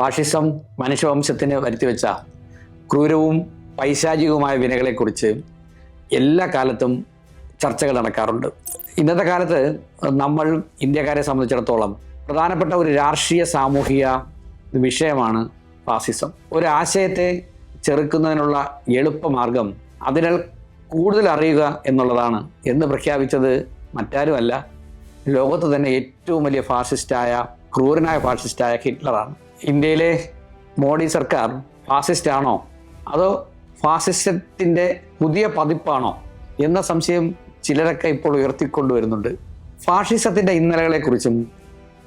Fascism മനുഷ്യവംശത്തിന് വരുത്തിവെച്ച ക്രൂരവും പൈശാചികവുമായ വിനകളെക്കുറിച്ച് എല്ലാ കാലത്തും ചർച്ചകൾ നടക്കാറുണ്ട്. ഇന്നത്തെ കാലത്ത് നമ്മൾ ഇന്ത്യക്കാരെ സംബന്ധിച്ചിടത്തോളം പ്രധാനപ്പെട്ട ഒരു രാഷ്ട്രീയ സാമൂഹിക വിഷയമാണ് ഫാസിസം. ഒരു ആശയത്തെ ചെറുക്കുന്നതിനുള്ള എളുപ്പമാർഗം അതിനാൽ കൂടുതൽ അറിയുക എന്നുള്ളതാണ്. എന്ന് പ്രഖ്യാപിച്ചത് മറ്റാരുമല്ല. ലോകത്ത് തന്നെ ഏറ്റവും വലിയ ഫാസിസ്റ്റായ ക്രൂരനായ ഫാസിസ്റ്റായ ഹിറ്റ്ലറാണ്. ഇന്ത്യയിലെ മോഡി സർക്കാർ ഫാസിസ്റ്റ് ആണോ അതോ ഫാസിസത്തിന്റെ പുതിയ പതിപ്പാണോ? എന്ന സംശയം ചിലരൊക്കെ ഇപ്പോൾ ഉയർത്തിക്കൊണ്ടുവരുന്നുണ്ട് ഫാഷിസത്തിന്റെ ഇന്നലകളെക്കുറിച്ചും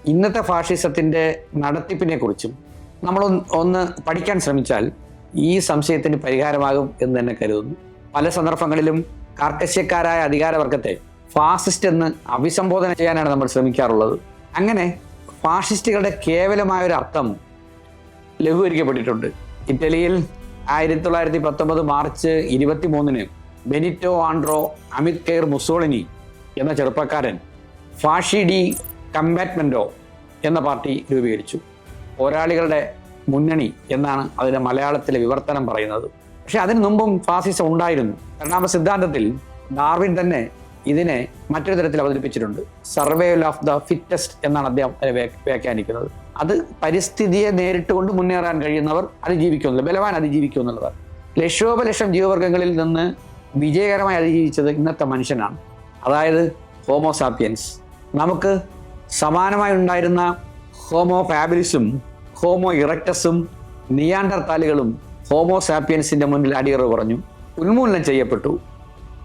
ഇന്നത്തെ ഫാഷിസത്തിന്റെ നടത്തിപ്പിനെ കുറിച്ചും നമ്മൾ ഒന്ന് പഠിക്കാൻ ശ്രമിച്ചാൽ ഈ സംശയത്തിന് പരിഹാരമാകും എന്ന് തന്നെ കരുതുന്നു. പല സന്ദർഭങ്ങളിലും കാർക്കശ്യക്കാരായ അധികാരവർഗത്തെ ഫാസിസ്റ്റ് എന്ന് അഭിസംബോധന ചെയ്യാനാണ് നമ്മൾ ശ്രമിക്കാറുള്ളത്. അങ്ങനെ ഫാഷിസ്റ്റുകളുടെ കേവലമായ ഒരു അർത്ഥം ലഘൂകരിക്കപ്പെട്ടിട്ടുണ്ട്. ഇറ്റലിയിൽ ആയിരത്തി തൊള്ളായിരത്തി പത്തൊമ്പത് മാർച്ച് ഇരുപത്തി മൂന്നിന് Benito Andrea Amilcare Mussolini എന്ന ചെറുപ്പക്കാരൻ ഫാഷി ഡി കമ്പാറ്റ്മെന്റോ എന്ന പാർട്ടി രൂപീകരിച്ചു. പോരാളികളുടെ മുന്നണി എന്നാണ് അതിന്റെ മലയാളത്തിലെ വിവർത്തനം പറയുന്നത്. പക്ഷെ അതിനു മുമ്പും ഫാസിസം ഉണ്ടായിരുന്നു. പരിണാമ സിദ്ധാന്തത്തിൽ ഡാർവിൻ തന്നെ ഇതിനെ മറ്റൊരു തരത്തിൽ അവതരിപ്പിച്ചിട്ടുണ്ട്. സർവേ ഓഫ് ദ ഫിറ്റസ്റ്റ് എന്നാണ് അദ്ദേഹം വ്യാഖ്യാനിക്കുന്നത്. അത് പരിസ്ഥിതിയെ നേരിട്ട് കൊണ്ട് മുന്നേറാൻ കഴിയുന്നവർ അതിജീവിക്കുന്നില്ല. ബലവാൻ അതിജീവിക്കും എന്നുള്ളതാണ്. ലക്ഷോപലക്ഷം ജീവവർഗങ്ങളിൽ നിന്ന് വിജയകരമായി അതിജീവിച്ചത് ഇന്നത്തെ മനുഷ്യനാണ്. അതായത് ഹോമോസാപ്പിയൻസ് നമുക്ക് സമാനമായി ഉണ്ടായിരുന്ന ഹോമോ ഫാബിലിസും ഹോമോ ഇറക്ടസും നിയാണ്ടർത്താലുകളും ഹോമോ സാപ്പിയൻസിന്റെ മുന്നിൽ അടിയറവ് പറഞ്ഞു ഉന്മൂലനം ചെയ്യപ്പെട്ടു.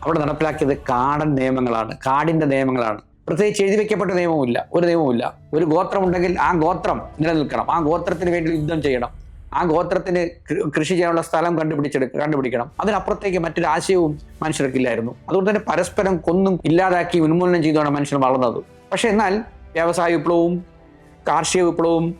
അവിടെ നടപ്പിലാക്കിയത് കാടൻ നിയമങ്ങളാണ് കാടിന്റെ നിയമങ്ങളാണ്. പ്രത്യേകിച്ച് എഴുതി വെക്കപ്പെട്ട നിയമവുമില്ല ഒരു നിയമവുമില്ല. ഒരു ഗോത്രം ഉണ്ടെങ്കിൽ ആ ഗോത്രം നിലനിൽക്കണം. ആ ഗോത്രത്തിന് വേണ്ടി യുദ്ധം ചെയ്യണം. ആ ഗോത്രത്തിന് കൃഷി ചെയ്യാനുള്ള സ്ഥലം കണ്ടുപിടിച്ചെടുക്ക കണ്ടുപിടിക്കണം. അതിനപ്പുറത്തേക്ക് മറ്റൊരു ആശയവും മനുഷ്യർക്കില്ലായിരുന്നു. അതുകൊണ്ട് തന്നെ പരസ്പരം കൊന്നും ഇല്ലാതാക്കി ഉന്മൂലനം ചെയ്തുകൊണ്ട് മനുഷ്യൻ വളർന്നത്. പക്ഷെ എന്നാൽ വ്യവസായ വിപ്ലവവും കാർഷിക വിപ്ലവവും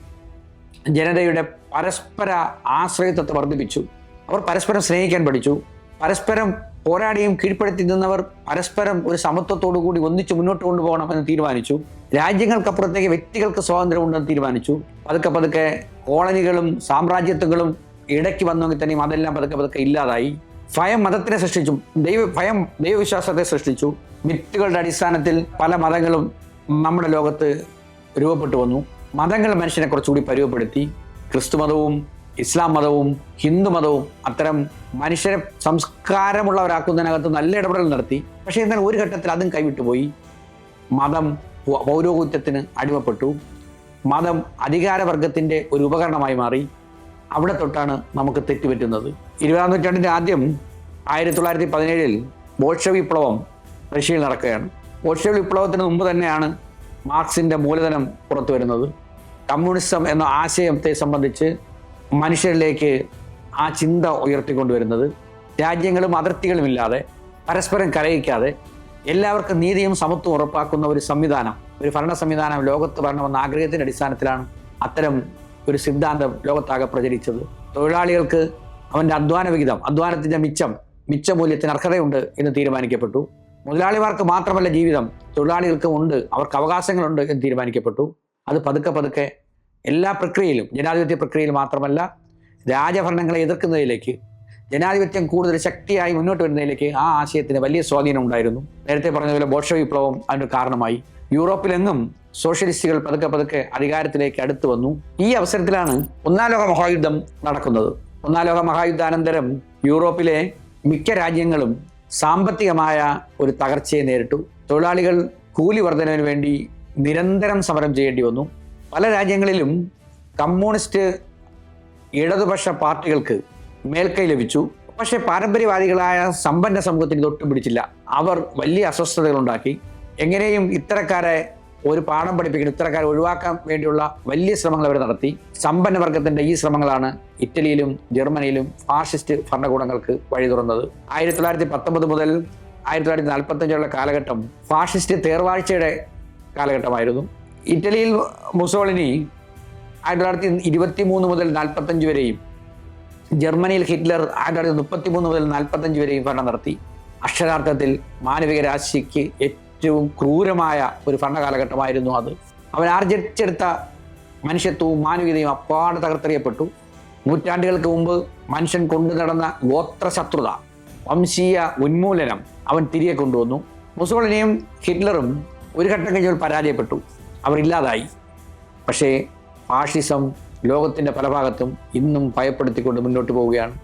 ജനതയുടെ പരസ്പര ആശ്രയത്വത്തെ വർദ്ധിപ്പിച്ചു. അവർ പരസ്പരം സ്നേഹിക്കാൻ പഠിച്ചു. പരസ്പരം പോരാടിയും കീഴ്പ്പെടുത്തി നിന്നവർ പരസ്പരം ഒരു സമത്വത്തോടു കൂടി ഒന്നിച്ച് മുന്നോട്ട് കൊണ്ടുപോകണം എന്ന് തീരുമാനിച്ചു. രാജ്യങ്ങൾക്കപ്പുറത്തേക്ക് വ്യക്തികൾക്ക് സ്വാതന്ത്ര്യമുണ്ടെന്ന് തീരുമാനിച്ചു. പതുക്കെ പതുക്കെ കോളനികളും സാമ്രാജ്യത്വങ്ങളും ഇടയ്ക്ക് വന്നെങ്കിൽ തന്നെയും അതെല്ലാം പതുക്കെ പതുക്കെ ഇല്ലാതായി. ഭയം മതത്തിനെ സൃഷ്ടിച്ചു. ദൈവ ഭയം ദൈവവിശ്വാസത്തെ സൃഷ്ടിച്ചു. മിത്തുകളുടെ അടിസ്ഥാനത്തിൽ പല മതങ്ങളും നമ്മുടെ ലോകത്ത് രൂപപ്പെട്ടു വന്നു. മതങ്ങൾ മനുഷ്യനെ കുറച്ചുകൂടി പരുവപ്പെടുത്തി ക്രിസ്തു മതവും ഇസ്ലാം മതവും ഹിന്ദു മതവും അത്തരം മനുഷ്യരെ സംസ്കാരമുള്ളവരാക്കുന്നതിനകത്ത് നല്ല ഇടപെടൽ നടത്തി. പക്ഷേ എന്നാൽ ഒരു ഘട്ടത്തിൽ അതും കൈവിട്ടുപോയി. മതം പൗരോഹിത്യത്തിന് അടിമപ്പെട്ടു. മതം അധികാരവർഗത്തിന്റെ ഒരു ഉപകരണമായി മാറി. അവിടെ തൊട്ടാണ് നമുക്ക് തെറ്റുപറ്റുന്നത്. ഇരുപതാം നൂറ്റാണ്ടിന്റെ ആദ്യം ആയിരത്തി തൊള്ളായിരത്തി പതിനേഴിൽ ബോൾഷ വിപ്ലവം റഷ്യയിൽ നടക്കുകയാണ്. ബോൾഷ വിപ്ലവത്തിന് മുമ്പ് തന്നെയാണ് മാർക്സിന്റെ മൂലധനം പുറത്തു വരുന്നത് കമ്മ്യൂണിസം എന്ന ആശയത്തെ സംബന്ധിച്ച് മനുഷ്യരിലേക്ക് ആ ചിന്ത ഉയർത്തിക്കൊണ്ടുവരുന്നത്. രാജ്യങ്ങളും അതിർത്തികളുമില്ലാതെ പരസ്പരം കലയിക്കാതെ എല്ലാവർക്കും നീതിയും സമത്വം ഉറപ്പാക്കുന്ന ഒരു സംവിധാനം ഒരു ഭരണ സംവിധാനം ലോകത്ത് വരണമെന്ന ആഗ്രഹത്തിന്റെ അടിസ്ഥാനത്തിലാണ് അത്തരം ഒരു സിദ്ധാന്തം ലോകത്താകെ പ്രചരിച്ചത്. തൊഴിലാളികൾക്ക് അവന്റെ അധ്വാന വിഹിതം അധ്വാനത്തിന്റെ മിച്ചം മിച്ച മൂല്യത്തിന് അർഹതയുണ്ട് എന്ന് തീരുമാനിക്കപ്പെട്ടു. മുതലാളിമാർക്ക് മാത്രമല്ല ജീവിതം തൊഴിലാളികൾക്കും ഉണ്ട് അവർക്ക് അവകാശങ്ങളുണ്ട് എന്ന് തീരുമാനിക്കപ്പെട്ടു. അത് പതുക്കെ പതുക്കെ എല്ലാ പ്രക്രിയയിലും ജനാധിപത്യ പ്രക്രിയയിൽ മാത്രമല്ല രാജഭരണങ്ങളെ എതിർക്കുന്നതിലേക്ക് ജനാധിപത്യം കൂടുതൽ ശക്തിയായി മുന്നോട്ട് വരുന്നതിലേക്ക് ആ ആശയത്തിന് വലിയ സ്വാധീനം ഉണ്ടായിരുന്നു. നേരത്തെ പറഞ്ഞതുപോലെ ബോഷ വിപ്ലവം അതിന് കാരണമായി. യൂറോപ്പിലെങ്ങും സോഷ്യലിസ്റ്റുകൾ പതുക്കെ പതുക്കെ അധികാരത്തിലേക്ക് അടുത്തു വന്നു. ഈ അവസരത്തിലാണ് ഒന്നാം ലോക മഹായുദ്ധം നടക്കുന്നത്. ഒന്നാം ലോക മഹായുദ്ധാനന്തരം യൂറോപ്പിലെ മിക്ക രാജ്യങ്ങളും സാമ്പത്തികമായ ഒരു തകർച്ചയെ നേരിട്ടു. തൊഴിലാളികൾ കൂലി വർധനവിന് വേണ്ടി നിരന്തരം സമരം ചെയ്യേണ്ടി വന്നു. പല രാജ്യങ്ങളിലും കമ്മ്യൂണിസ്റ്റ് ഇടതുപക്ഷ പാർട്ടികൾക്ക് മേൽക്കൈ ലഭിച്ചു. പക്ഷേ പാരമ്പര്യവാദികളായ സമ്പന്ന സമൂഹത്തിന് തൊട്ട് പിടിച്ചില്ല. അവർ വലിയ അസ്വസ്ഥതകൾ ഉണ്ടാക്കി എങ്ങനെയും ഇത്തരക്കാരെ ഒരു പാഠം പഠിപ്പിക്കണം ഇത്തരക്കാരെ ഒഴിവാക്കാൻ വേണ്ടിയുള്ള വലിയ ശ്രമങ്ങൾ അവർ നടത്തി. സമ്പന്ന വർഗത്തിന്റെ ഈ ശ്രമങ്ങളാണ് ഇറ്റലിയിലും ജർമ്മനിയിലും ഫാഷിസ്റ്റ് ഭരണകൂടങ്ങൾക്ക് വഴി തുറന്നത്. ആയിരത്തി തൊള്ളായിരത്തി പത്തൊമ്പത് മുതൽ ആയിരത്തി തൊള്ളായിരത്തി നാൽപ്പത്തഞ്ചുള്ള കാലഘട്ടം ഫാഷിസ്റ്റ് തേർവാഴ്ചയുടെ കാലഘട്ടമായിരുന്നു. ഇറ്റലിയിൽ മുസോളിനി ആയിരത്തി തൊള്ളായിരത്തി ഇരുപത്തി മൂന്ന് മുതൽ നാൽപ്പത്തഞ്ച് വരെയും ജർമ്മനിയിൽ ഹിറ്റ്ലർ ആയിരത്തി തൊള്ളായിരത്തി മുപ്പത്തി മൂന്ന് മുതൽ നാൽപ്പത്തഞ്ച് വരെയും ഭരണം നടത്തി. അക്ഷരാർത്ഥത്തിൽ മാനവിക രാശിക്ക് ഏറ്റവും ക്രൂരമായ ഒരു ഭരണകാലഘട്ടമായിരുന്നു അത്. അവൻ ആർജിച്ചെടുത്ത മനുഷ്യത്വവും മാനവികതയും അപ്പാടെ തകർത്തെറിയപ്പെട്ടു. നൂറ്റാണ്ടുകൾക്ക് മുമ്പ് മനുഷ്യൻ കൊണ്ടു നടന്ന ഗോത്ര ശത്രുത വംശീയ ഉന്മൂലനം അവൻ തിരികെ കൊണ്ടുവന്നു. മുസോളിനിയും ഹിറ്റ്ലറും ഒരു ഘട്ടം കഴിഞ്ഞാൽ പരാജയപ്പെട്ടു. അവർ ഇല്ലാതായി പക്ഷേ ഫാഷിസം ലോകത്തിന്റെ പല ഭാഗത്തും ഇന്നും ഭയപ്പെടുത്തിക്കൊണ്ട് മുന്നോട്ട് പോവുകയാണ്.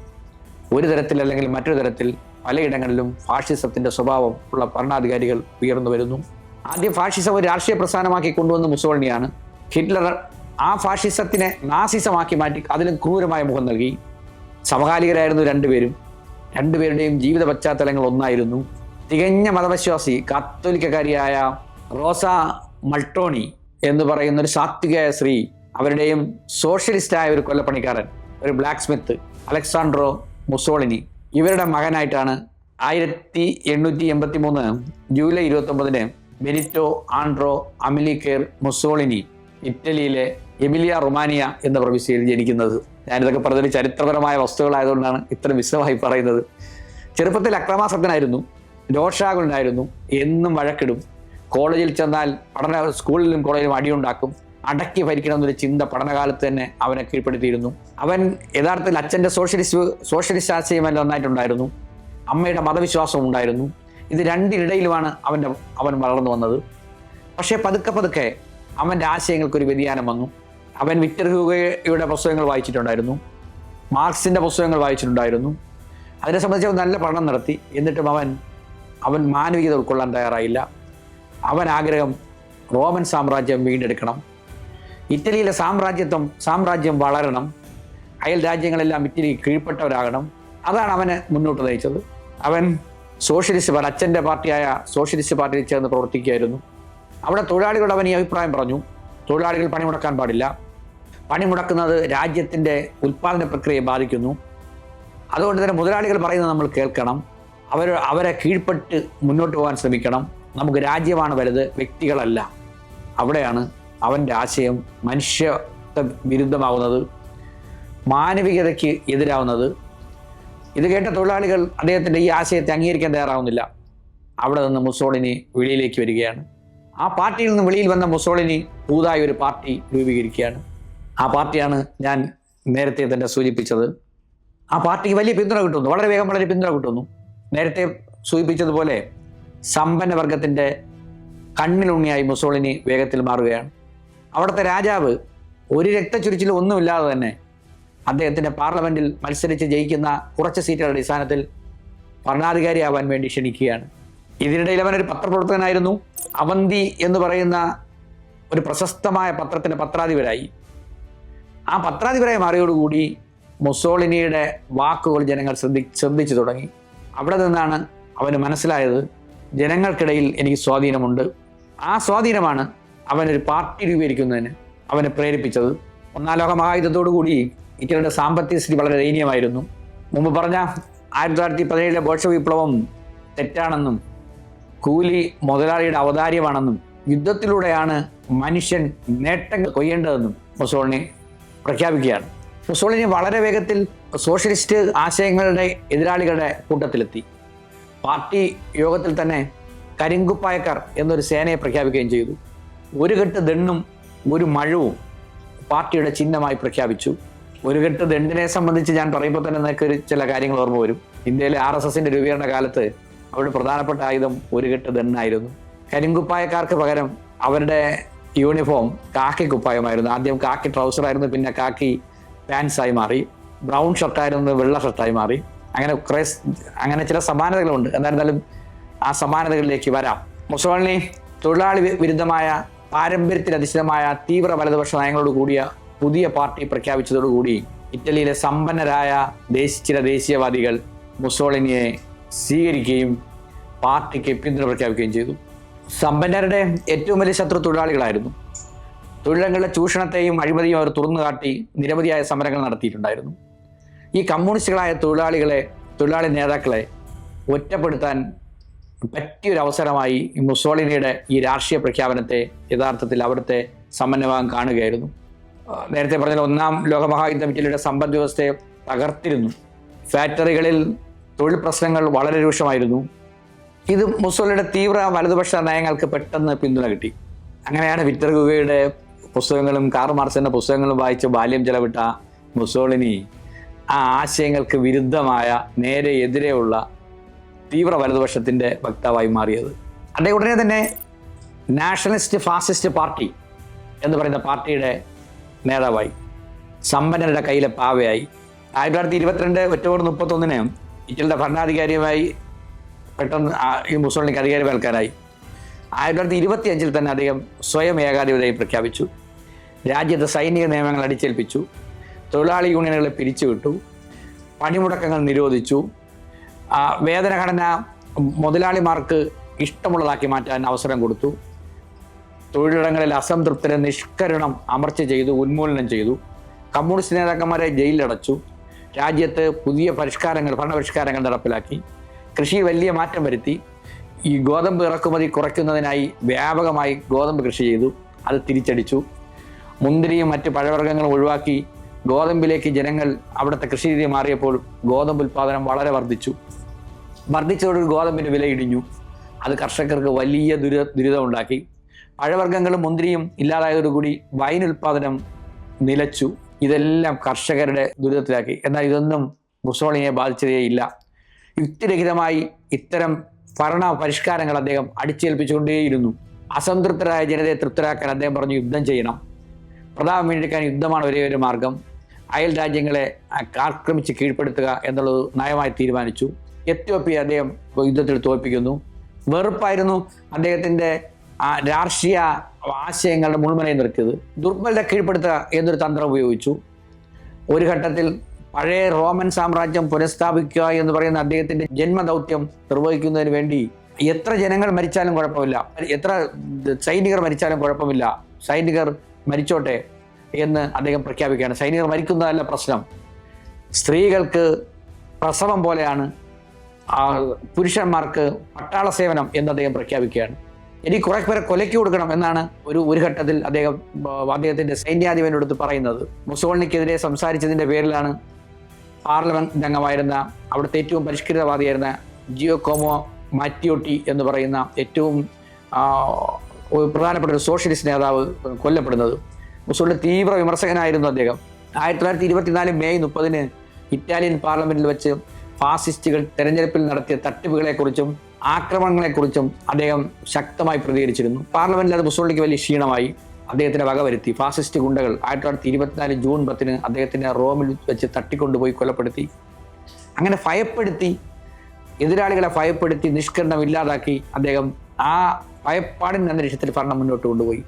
ഒരു തരത്തിൽ അല്ലെങ്കിൽ മറ്റൊരു തരത്തിൽ പലയിടങ്ങളിലും ഫാഷിസത്തിന്റെ സ്വഭാവം ഉള്ള ഭരണാധികാരികൾ ഉയർന്നു വരുന്നു. ആദ്യം ഫാഷിസം ഒരു രാഷ്ട്രീയ പ്രസ്ഥാനമാക്കി കൊണ്ടുവന്ന മുസോളിനിയാണ്. ഹിറ്റ്ലർ ആ ഫാഷിസത്തിനെ നാസിസമാക്കി മാറ്റി അതിലും ക്രൂരമായ മുഖം നൽകി. സമകാലികരായിരുന്നു രണ്ടുപേരും. രണ്ടുപേരുടെയും ജീവിത പശ്ചാത്തലങ്ങൾ ഒന്നായിരുന്നു. തികഞ്ഞ മതവിശ്വാസി കാത്തോലിക്കക്കാരിയായ റോസ മൾട്ടോണി എന്ന് പറയുന്ന ഒരു സാത്വികയായ സ്ത്രീ അവരുടെയും സോഷ്യലിസ്റ്റായ ഒരു കൊല്ലപ്പണിക്കാരൻ ഒരു ബ്ലാക്ക് സ്മിത്ത് അലക്സാണ്ട്രോ മുസോളിനി. ഇവരുടെ മകനായിട്ടാണ് ആയിരത്തി എണ്ണൂറ്റി എൺപത്തി മൂന്ന് ജൂലൈ ഇരുപത്തി ഒമ്പതിന് ബെനിറ്റോ ആൻഡ്രോ അമിലിക്കേർ മുസോളിനി ഇറ്റലിയിലെ എമിലിയ റൊമാനിയ എന്ന പ്രവിശ്യയിൽ ജനിക്കുന്നത്. ഞാനിതൊക്കെ പറഞ്ഞൊരു ചരിത്രപരമായ വസ്തുക്കളായതുകൊണ്ടാണ് ഇത്ര വിശദമായി പറയുന്നത്. ചെറുപ്പത്തിൽ അക്രമാസക്തനായിരുന്നു രോഷാകുലനായിരുന്നു എന്നും വഴക്കിടും. കോളേജിൽ ചെന്നാൽ പഠന സ്കൂളിലും കോളേജിലും അടിയുണ്ടാക്കും. അടക്കി ഭരിക്കണം എന്നൊരു ചിന്ത പഠനകാലത്ത് തന്നെ അവനെ കീഴ്പ്പെടുത്തിയിരുന്നു. അവൻ യഥാർത്ഥത്തിൽ അച്ഛന്റെ സോഷ്യലിസ്റ്റ് സോഷ്യലിസ്റ്റ് ആശയമല്ല നന്നായിട്ടുണ്ടായിരുന്നു. അമ്മയുടെ മതവിശ്വാസം ഉണ്ടായിരുന്നു. ഇത് രണ്ടിനിടയിലുമാണ് അവന്റെ അവൻ വളർന്നു വന്നത്. പക്ഷേ പതുക്കെ പതുക്കെ അവന്റെ ആശയങ്ങൾക്കൊരു വ്യതിയാനം വന്നു. അവൻ വിക്ടർ ഹ്യൂഗയുടെ പുസ്തകങ്ങൾ വായിച്ചിട്ടുണ്ടായിരുന്നു. മാർക്സിന്റെ പുസ്തകങ്ങൾ വായിച്ചിട്ടുണ്ടായിരുന്നു. അതിനെ സംബന്ധിച്ച് നല്ല പഠനം നടത്തി. എന്നിട്ടും അവൻ അവൻ മാനവികത ഉൾക്കൊള്ളാൻ തയ്യാറായില്ല. അവൻ ആഗ്രഹം റോമൻ സാമ്രാജ്യം വീണ്ടെടുക്കണം. ഇറ്റലിയിലെ സാമ്രാജ്യത്വം സാമ്രാജ്യം വളരണം. അയൽ രാജ്യങ്ങളെല്ലാം ഇറ്റലി കീഴ്പ്പെട്ടവരാകണം. അതാണ് അവനെ മുന്നോട്ട് നയിച്ചത്. അവൻ സോഷ്യലിസ്റ്റ് പാർട്ടി അച്ഛന്റെ പാർട്ടിയായ സോഷ്യലിസ്റ്റ് പാർട്ടിയിൽ ചേർന്ന് പ്രവർത്തിക്കുകയായിരുന്നു. അവിടെ തൊഴിലാളികളോട് അവൻ ഈ അഭിപ്രായം പറഞ്ഞു. തൊഴിലാളികൾ പണിമുടക്കാൻ പാടില്ല. പണിമുടക്കുന്നത് രാജ്യത്തിന്റെ ഉൽപ്പാദന പ്രക്രിയയെ ബാധിക്കുന്നു. അതുകൊണ്ട് തന്നെ മുതലാളികൾ പറയുന്നത് നമ്മൾ കേൾക്കണം. അവർ അവരെ കീഴ്പ്പെട്ട് മുന്നോട്ട് പോകാൻ ശ്രമിക്കണം. നമുക്ക് രാജ്യമാണ് വലുത് വ്യക്തികളല്ല. അവിടെയാണ് അവന്റെ ആശയം മനുഷ്യ വിരുദ്ധമാവുന്നത് മാനവികതയ്ക്ക് എതിരാവുന്നത്. ഇത് കേട്ട തൊഴിലാളികൾ അദ്ദേഹത്തിന്റെ ഈ ആശയത്തെ അംഗീകരിക്കാൻ തയ്യാറാവുന്നില്ല. അവിടെ നിന്ന് മുസോളിനി വെളിയിലേക്ക് വരികയാണ്. ആ പാർട്ടിയിൽ നിന്ന് വെളിയിൽ വന്ന മുസോളിനി പുതുതായി ഒരു പാർട്ടി രൂപീകരിക്കുകയാണ്. ആ പാർട്ടിയാണ് ഞാൻ നേരത്തെ തന്നെ സൂചിപ്പിച്ചത്. ആ പാർട്ടിക്ക് വലിയ പിന്തുണ കിട്ടുന്നു വളരെ വേഗം വളരെ പിന്തുണ കിട്ടുന്നു. നേരത്തെ സൂചിപ്പിച്ചതുപോലെ സമ്പന്ന വർഗത്തിന്റെ കണ്ണിലുണ്ണിയായി മുസോളിനി വേഗത്തിൽ മാറുകയാണ്. അവിടുത്തെ രാജാവ് ഒരു രക്തച്ചുരിച്ചിൽ ഒന്നുമില്ലാതെ തന്നെ അദ്ദേഹത്തിന്റെ പാർലമെന്റിൽ മത്സരിച്ച് ജയിക്കുന്ന കുറച്ച് സീറ്റുകളുടെ അടിസ്ഥാനത്തിൽ ഭരണാധികാരിയാവാൻ വേണ്ടി ക്ഷണിക്കുകയാണ്. ഇതിനിടയിൽ അവൻ ഒരു പത്രപ്രവർത്തകനായിരുന്നു. അവന്തി എന്ന് പറയുന്ന ഒരു പ്രശസ്തമായ പത്രത്തിന്റെ പത്രാധിപരായി. ആ പത്രാധിപരായി മാറിയോടുകൂടി മുസോളിനിയുടെ വാക്കുകൾ ജനങ്ങൾ ശ്രദ്ധി ശ്രദ്ധിച്ചു തുടങ്ങി. അവിടെ നിന്നാണ് അവന് മനസ്സിലായത് ജനങ്ങൾക്കിടയിൽ എനിക്ക് സ്വാധീനമുണ്ട്. ആ സ്വാധീനമാണ് അവനൊരു പാർട്ടി രൂപീകരിക്കുന്നതിന് അവനെ പ്രേരിപ്പിച്ചത്. ഒന്നാം ലോക മഹായുദ്ധത്തോടുകൂടി ഇറ്റലിയുടെ സാമ്പത്തിക സ്ഥിതി വളരെ ദയനീയമായിരുന്നു. മുമ്പ് പറഞ്ഞ ആയിരത്തി തൊള്ളായിരത്തി പതിനേഴിലെ ബോഷ വിപ്ലവം തെറ്റാണെന്നും കൂലി മുതലാളിയുടെ അവതാര്യമാണെന്നും യുദ്ധത്തിലൂടെയാണ് മനുഷ്യൻ നേട്ടങ്ങൾ കൊയ്യേണ്ടതെന്നും മുസോളിനി പ്രഖ്യാപിക്കുകയാണ്. മുസോളിനി വളരെ വേഗത്തിൽ സോഷ്യലിസ്റ്റ് ആശയങ്ങളുടെ എതിരാളികളുടെ കൂട്ടത്തിലെത്തി. പാർട്ടി യോഗത്തിൽ തന്നെ കരിങ്കുപ്പായക്കാർ എന്നൊരു സേനയെ പ്രഖ്യാപിക്കുകയും ചെയ്തു. ഒരു കെട്ട് ദണ്ണും ഒരു മഴവും പാർട്ടിയുടെ ചിഹ്നമായി പ്രഖ്യാപിച്ചു. ഒരു കെട്ട് ദണ്ടിനെ സംബന്ധിച്ച് ഞാൻ പറയുമ്പോൾ തന്നെ നിനക്ക് ചില കാര്യങ്ങൾ ഓർമ്മ വരും. ഇന്ത്യയിലെ ആർ എസ് എസിന്റെ രൂപീകരണ കാലത്ത് അവരുടെ പ്രധാനപ്പെട്ട ആയുധം ഒരു കെട്ട് ദണ്ണായിരുന്നു. കരിങ്കുപ്പായക്കാർക്ക് പകരം അവരുടെ യൂണിഫോം കാക്കി കുപ്പായമായിരുന്നു. ആദ്യം കാക്കി ട്രൗസർ ആയിരുന്നു പിന്നെ കാക്കി പാൻസായി മാറി. ബ്രൗൺ ഷർട്ടായിരുന്നു വെള്ള ഷർട്ടായി മാറി. അങ്ങനെ കുറേ അങ്ങനെ ചില സമാനതകളുണ്ട്. എന്തായിരുന്നാലും ആ സമാനതകളിലേക്ക് വരാം. മുസോളിനി തൊഴിലാളി വിരുദ്ധമായ പാരമ്പര്യത്തിൽ അധിഷ്ഠിതമായ തീവ്ര വലതുപക്ഷ നയങ്ങളോട് കൂടിയ പുതിയ പാർട്ടി പ്രഖ്യാപിച്ചതോടുകൂടി ഇറ്റലിയിലെ സമ്പന്നരായ ദേശ ചില ദേശീയവാദികൾ മുസോളിനിയെ സ്വീകരിക്കുകയും പാർട്ടിക്ക് പിന്തുണ പ്രഖ്യാപിക്കുകയും ചെയ്തു. സമ്പന്നരുടെ ഏറ്റവും വലിയ ശത്രു തൊഴിലാളികളായിരുന്നു. തൊഴിലാളികളുടെ ചൂഷണത്തെയും അഴിമതിയും അവർ തുറന്നു കാട്ടി നിരവധിയായ സമരങ്ങൾ നടത്തിയിട്ടുണ്ടായിരുന്നു. ഈ കമ്മ്യൂണിസ്റ്റുകളായ തൊഴിലാളികളെ തൊഴിലാളി നേതാക്കളെ ഒറ്റപ്പെടുത്താൻ പറ്റിയൊരു അവസരമായി മുസോളിനിയുടെ ഈ രാഷ്ട്രീയ പ്രഖ്യാപനത്തെ യഥാർത്ഥത്തിൽ അവിടുത്തെ സമന്വയം കാണുകയായിരുന്നു. നേരത്തെ പറഞ്ഞ ഒന്നാം ലോകമഹായുദ്ധം ഇറ്റലിയുടെ സമ്പദ് വ്യവസ്ഥയെ തകർത്തിരുന്നു. ഫാക്ടറികളിൽ തൊഴിൽ പ്രശ്നങ്ങൾ വളരെ രൂക്ഷമായിരുന്നു. ഇത് മുസോളിയുടെ തീവ്ര വലതുപക്ഷ നയങ്ങൾക്ക് പെട്ടെന്ന് പിന്തുണ കിട്ടി. അങ്ങനെയാണ് വിക്ടർ ഗുഗയുടെ പുസ്തകങ്ങളും കാർ മാർസിന്റെ പുസ്തകങ്ങളും വായിച്ച് ബാല്യം ചെലവിട്ട മുസോളിനി ആ ആശയങ്ങൾക്ക് വിരുദ്ധമായ നേരെ എതിരെയുള്ള തീവ്ര വലതുപക്ഷത്തിന്റെ വക്താവായി മാറിയത്. അദ്ദേഹം ഉടനെ തന്നെ നാഷണലിസ്റ്റ് ഫാസിസ്റ്റ് പാർട്ടി എന്ന് പറയുന്ന പാർട്ടിയുടെ നേതാവായി സമ്പന്നരുടെ കയ്യിലെ പാവയായി. ആയിരത്തി തൊള്ളായിരത്തി ഇരുപത്തിരണ്ട് ഒക്ടോബർ മുപ്പത്തൊന്നിന് ഇറ്റലിയുടെ ഭരണാധികാരിയുമായി പെട്ടെന്ന് ഈ മുസോളിനിക്ക് അധികാരമേൽക്കാനായി ആയിരത്തി തൊള്ളായിരത്തി ഇരുപത്തി അഞ്ചിൽ തന്നെ അദ്ദേഹം സ്വയം ഏകാധിപതിയായി പ്രഖ്യാപിച്ചു. രാജ്യത്തെ സൈനിക നിയമങ്ങൾ അടിച്ചേൽപ്പിച്ചു. തൊഴിലാളി യൂണിയനുകളെ പിരിച്ചുവിട്ടു പണിമുടക്കങ്ങൾ നിരോധിച്ചു. വേതനഘടന മുതലാളിമാർക്ക് ഇഷ്ടമുള്ളതാക്കി മാറ്റാൻ അവസരം കൊടുത്തു. തൊഴിലിടങ്ങളിൽ അസംതൃപ്തരെ നിഷ്കരണം അമർച്ച ചെയ്തു ഉന്മൂലനം ചെയ്തു. കമ്മ്യൂണിസ്റ്റ് നേതാക്കന്മാരെ ജയിലിലടച്ചു. രാജ്യത്ത് പുതിയ പരിഷ്കാരങ്ങൾ ഭരണപരിഷ്കാരങ്ങൾ നടപ്പിലാക്കി. കൃഷി വലിയ മാറ്റം വരുത്തി. ഈ ഗോതമ്പ് ഇറക്കുമതി കുറയ്ക്കുന്നതിനായി വ്യാപകമായി ഗോതമ്പ് കൃഷി ചെയ്തു. അത് തിരിച്ചടിച്ചു. മുന്തിരിയും മറ്റ് പഴവർഗങ്ങളും ഒഴിവാക്കി ഗോതമ്പിലേക്ക് ജനങ്ങൾ അവിടുത്തെ കൃഷി രീതി മാറിയപ്പോൾ ഗോതമ്പ് ഉൽപ്പാദനം വളരെ വർദ്ധിച്ചു. വർദ്ധിച്ചതോടെ ഗോതമ്പിന് വില ഇടിഞ്ഞു. അത് കർഷകർക്ക് വലിയ ദുരിത ദുരിതമുണ്ടാക്കി പഴവർഗങ്ങളും മുന്തിരിയും ഇല്ലാതായതോടുകൂടി വൈൻ ഉൽപ്പാദനം നിലച്ചു. ഇതെല്ലാം കർഷകരുടെ ദുരിതത്തിലാക്കി. എന്നാൽ ഇതൊന്നും മുസോളിനിയെ ബാധിച്ചതേയില്ല യുക്തിരഹിതമായി ഇത്തരം ഭരണ പരിഷ്കാരങ്ങൾ അദ്ദേഹം അടിച്ചേൽപ്പിച്ചുകൊണ്ടേയിരുന്നു. അസംതൃപ്തരായ ജനതയെ തൃപ്തരാക്കാൻ അദ്ദേഹം പറഞ്ഞു യുദ്ധം ചെയ്യണം. പ്രതാപം വീണ്ടെടുക്കാൻ യുദ്ധമാണ് ഒരേ ഒരു മാർഗം. അയൽ രാജ്യങ്ങളെ ആക്രമിച്ച് കീഴ്പ്പെടുത്തുക എന്നുള്ളത് നയമായി തീരുമാനിച്ചു. എത്യോപ്യ അദ്ദേഹം യുദ്ധത്തിൽ തോൽപ്പിക്കുന്നു. വെറുപ്പായിരുന്നു അദ്ദേഹത്തിന്റെ ആ രാഷ്ട്രീയ ആശയങ്ങളുടെ മുൾമുനയിൽ നിർത്തിയത്. ദുർബലരെ കീഴ്പ്പെടുത്തുക എന്നൊരു തന്ത്രം ഉപയോഗിച്ചു. ഒരു ഘട്ടത്തിൽ പഴയ റോമൻ സാമ്രാജ്യം പുനഃസ്ഥാപിക്കുക എന്ന് പറയുന്ന അദ്ദേഹത്തിന്റെ ജന്മദൗത്യം നിർവഹിക്കുന്നതിന് വേണ്ടി എത്ര ജനങ്ങൾ മരിച്ചാലും കുഴപ്പമില്ല. എത്ര സൈനികർ മരിച്ചാലും കുഴപ്പമില്ല. സൈനികർ മരിച്ചോട്ടെ. എന്ന് അദ്ദേഹം പ്രഖ്യാപിക്കുകയാണ്. സൈനികർ മരിക്കുന്നതല്ല പ്രശ്നം. സ്ത്രീകൾക്ക് പ്രസവം പോലെയാണ് പുരുഷന്മാർക്ക് പട്ടാള സേവനം എന്ന് അദ്ദേഹം പ്രഖ്യാപിക്കുകയാണ്. ഇനി കുറെ പേരെ കൊലയ്ക്ക് കൊടുക്കണം എന്നാണ് ഒരു ഒരു ഘട്ടത്തിൽ അദ്ദേഹം അദ്ദേഹത്തിന്റെ സൈന്യാധിപനോടുത്ത് പറയുന്നത്. മുസോളിനിക്കെതിരെ സംസാരിച്ചതിന്റെ പേരിലാണ് പാർലമെന്റ് അംഗമായിരുന്ന അവിടുത്തെ ഏറ്റവും പരിഷ്കൃതവാദിയായിരുന്ന ജിയോ കോമോ മാറ്റിയോട്ടി എന്ന് പറയുന്ന ഏറ്റവും പ്രധാനപ്പെട്ട ഒരു സോഷ്യലിസ്റ്റ് നേതാവ് കൊല്ലപ്പെടുന്നത്. മുസോളിനി തീവ്ര വിമർശകനായിരുന്നു അദ്ദേഹം. ആയിരത്തി തൊള്ളായിരത്തി ഇരുപത്തിനാല് മെയ് മുപ്പതിന് ഇറ്റാലിയൻ പാർലമെന്റിൽ വെച്ച് ഫാസിസ്റ്റുകൾ തെരഞ്ഞെടുപ്പിൽ നടത്തിയ തട്ടിപ്പുകളെക്കുറിച്ചും ആക്രമണങ്ങളെക്കുറിച്ചും അദ്ദേഹം ശക്തമായി പ്രതികരിച്ചിരുന്നു. പാർലമെന്റിൽ അത് മുസോളിക്ക് വലിയ ക്ഷീണമായി അദ്ദേഹത്തിന് വകവരുത്തി. ഫാസിസ്റ്റ് ഗുണ്ടകൾ ആയിരത്തി തൊള്ളായിരത്തി ഇരുപത്തിനാല് ജൂൺ പത്തിന് അദ്ദേഹത്തിനെ റോമിൽ വെച്ച് തട്ടിക്കൊണ്ടുപോയി കൊലപ്പെടുത്തി. അങ്ങനെ ഭയപ്പെടുത്തി എതിരാളികളെ ഭയപ്പെടുത്തി നിഷ്കരണം ഇല്ലാതാക്കി അദ്ദേഹം ആ ഭയപ്പാടിന്റെ അന്തരീക്ഷത്തിൽ ഭരണം മുന്നോട്ട് കൊണ്ടുപോയി.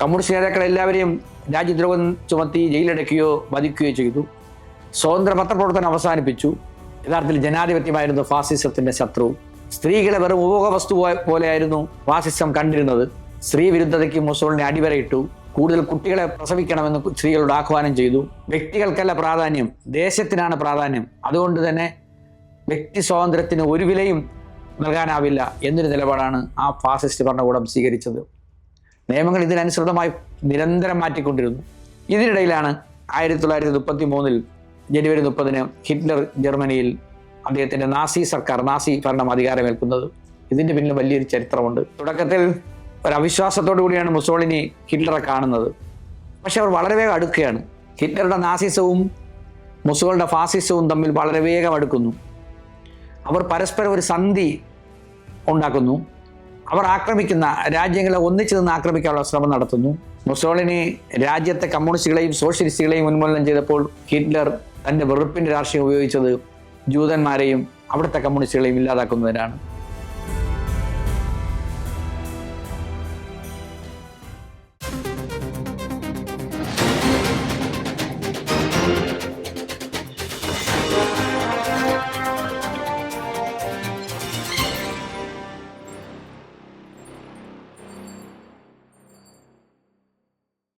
കമ്മ്യൂണിസ്റ്റ് നേതാക്കളെ എല്ലാവരെയും രാജ്യദ്രോഹം ചുമത്തി ജയിലടയ്ക്കുകയോ വധിക്കുകയോ ചെയ്തു. സ്വതന്ത്ര പത്രപ്രവർത്തനം അവസാനിപ്പിച്ചു. യഥാർത്ഥത്തിൽ ജനാധിപത്യമായിരുന്നു ഫാസിസത്തിന്റെ ശത്രു. സ്ത്രീകളെ വെറും ഉപഭോഗ വസ്തു പോലെയായിരുന്നു ഫാസിസം കണ്ടിരുന്നത്. സ്ത്രീ വിരുദ്ധതയ്ക്ക് മുസോളിനെ അടിവരയിട്ടു. കൂടുതൽ കുട്ടികളെ പ്രസവിക്കണമെന്ന് സ്ത്രീകളോട് ആഹ്വാനം ചെയ്തു. വ്യക്തികൾക്കല്ല പ്രാധാന്യം ദേശത്തിനാണ് പ്രാധാന്യം. അതുകൊണ്ട് തന്നെ വ്യക്തി സ്വാതന്ത്ര്യത്തിന് ഒരു വിലയും നൽകാനാവില്ല എന്നൊരു നിലപാടാണ് ആ ഫാസിസ്റ്റ് ഭരണകൂടം സ്വീകരിച്ചത്. നിയമങ്ങൾ ഇതിനനുസൃതമായി നിരന്തരം മാറ്റിക്കൊണ്ടിരുന്നു. ഇതിനിടയിലാണ് ആയിരത്തി തൊള്ളായിരത്തി മുപ്പത്തി മൂന്നിൽ ജനുവരി മുപ്പതിന് ഹിറ്റ്ലർ ജർമ്മനിയിൽ അദ്ദേഹത്തിന്റെ നാസി സർക്കാർ നാസി ഭരണം അധികാരമേൽക്കുന്നത്. ഇതിന്റെ പിന്നിൽ വലിയൊരു ചരിത്രമുണ്ട്. തുടക്കത്തിൽ ഒരു അവിശ്വാസത്തോടു കൂടിയാണ് മുസോളിനി ഹിറ്റ്ലറെ കാണുന്നത്. പക്ഷെ അവർ വളരെ വേഗം അടുക്കുകയാണ്. ഹിറ്റ്ലറുടെ നാസിസവും മുസോളിന്റെ ഫാസിസവും തമ്മിൽ വളരെ വേഗം അടുക്കുന്നു. അവർ പരസ്പരം ഒരു സന്ധി ഉണ്ടാക്കുന്നു. അവർ ആക്രമിക്കുന്ന രാജ്യങ്ങളെ ഒന്നിച്ചു നിന്ന് ആക്രമിക്കാനുള്ള ശ്രമം നടത്തുന്നു. മുസോളിനി രാജ്യത്തെ കമ്മ്യൂണിസ്റ്റുകളെയും സോഷ്യലിസ്റ്റുകളെയും ഉന്മൂലനം ചെയ്തപ്പോൾ ഹിറ്റ്ലർ തന്റെ വെറുപ്പിന്റെ രാഷ്ട്രീയം ഉപയോഗിച്ചത് ജൂതന്മാരെയും അവിടുത്തെ കമ്മ്യൂണിസ്റ്റുകളെയും ഇല്ലാതാക്കുന്നതിനാണ്.